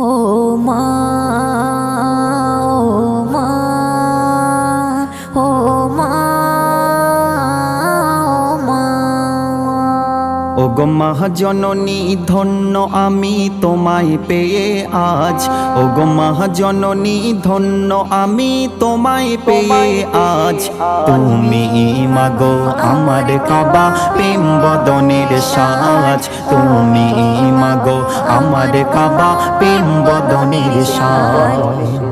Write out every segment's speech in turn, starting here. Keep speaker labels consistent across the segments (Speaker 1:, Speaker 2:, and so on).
Speaker 1: ও মা ও মা ও মা ও মা।
Speaker 2: ও গো মহাজননী ধন্য আমি তোমায় পেয়ে আজ। ও গো মহাজননী ধন্য আমি তোমায় পেয়ে আজ। তুমি মাগো আমার কাবা, প্রেম বদনের সাজ। তুমি মাগো আমার কাবা প্রেম সাজ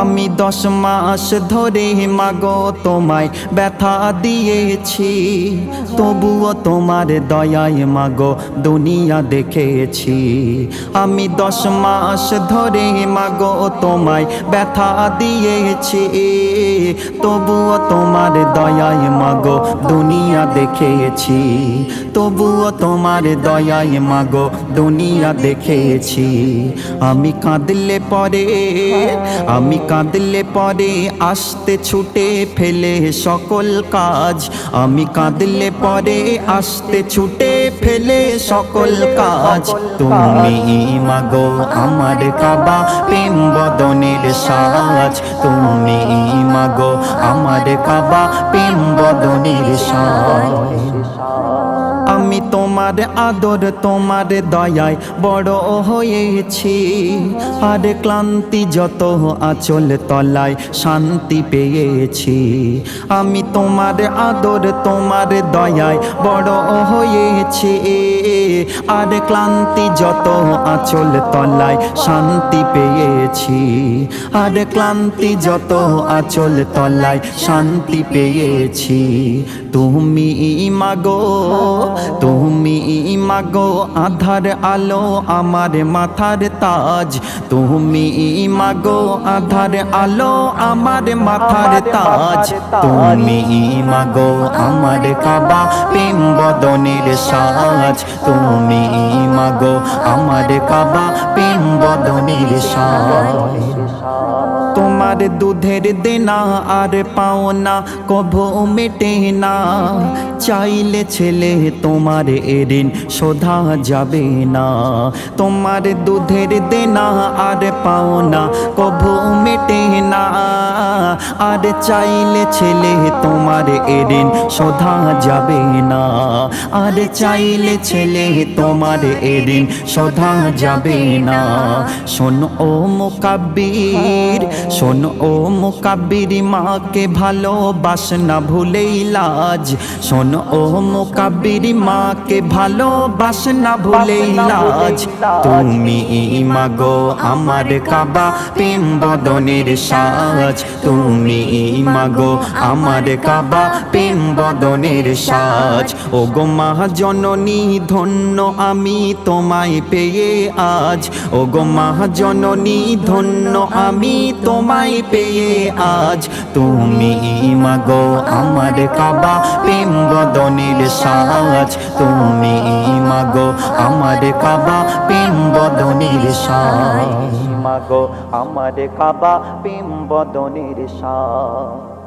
Speaker 2: আমি দশ মাস ধরে মাগো তোমায় ব্যথা দিয়েছি। তবুও তোমার দয়ায় মাগো দুনিয়া দেখেছি। আমি দশ মাস ধরে মাগো তোমায় ব্যথা দিয়েছি। তবুও তোমার দয়ায় মাগো দুনিয়া দেখেছি। তবুও তোমার দয়ায় মাগো দুনিয়া দেখেছি। আমি কাঁদলে পরে, আমি কাঁদলে পরে আসতে ছুটে ফেলে সকল কাজ। আমি কাঁদলে পরে আসতে ছুটে ফেলে সকল কাজ। তুমি মাগো আমার কাবা প্রেম বদনের সাজ। তুমি মাগো আমার কাবা প্রেম বদনের সাজ। আমি তোমার আদর, তোমার দয়ায় বড় হয়েছি। আর ক্লান্তি যত আচল তলায় শান্তি পেয়েছি। আমি তোমার আদর, তোমার দয়ায় বড় হয়েছি। আর ক্লান্তি যত আচল তলায় শান্তি পেয়েছি। আর ক্লান্তি যত আচল তলায় শান্তি পেয়েছি। তুমি মাগো তুমি মাগো আধার আলো আমার মাথার তাজ। তুমি মাগো আধার আলো আমার মাথার তাজ। তুমি মাগো আমার কাবা প্রেম বদনের সাজ। তুমি মাগো আমার কাবা প্রেম বদনের সাজ। তোমার দুধের দেনা আর পাওনা কভো মেটে না। চাইলে ছেলে তোমার এরিন শোধা যাবে না। তোমার দুধের দেনা আর পাওনা কভো মেটে না। আর চাইলে ছেলে তোমার এরিন শোধা যাবে না। আর চাইলে ছেলে তোমার এরিন শোধা যাবে না। শোন ও মোকাব্বির, শোন ও মোকাব্বির মাকে ভালোবাস না ভুলেই লাজ। শোন ও মোকাব্বির মাকে ভালোবাস না ভুলেই লাজ তুমি মাগো আমার কাবা প্রেম বদনের সাজ। তুমি মাগো আমার কাবা প্রেম বদনের সাজ। ও গো মহাজননী ধন্য আমি তোমায় পেয়ে আজ। ও গো মহাজননী ধন্য আমি তোমায় পেয়ে আজ। তুমি মাগো আমার কাবা প্রেম বদনের সাজ। তুমি মাগো আমার কাবা প্রেম বদনের সাজ মাগো আমার কাবা প্রেম বদনের সাজ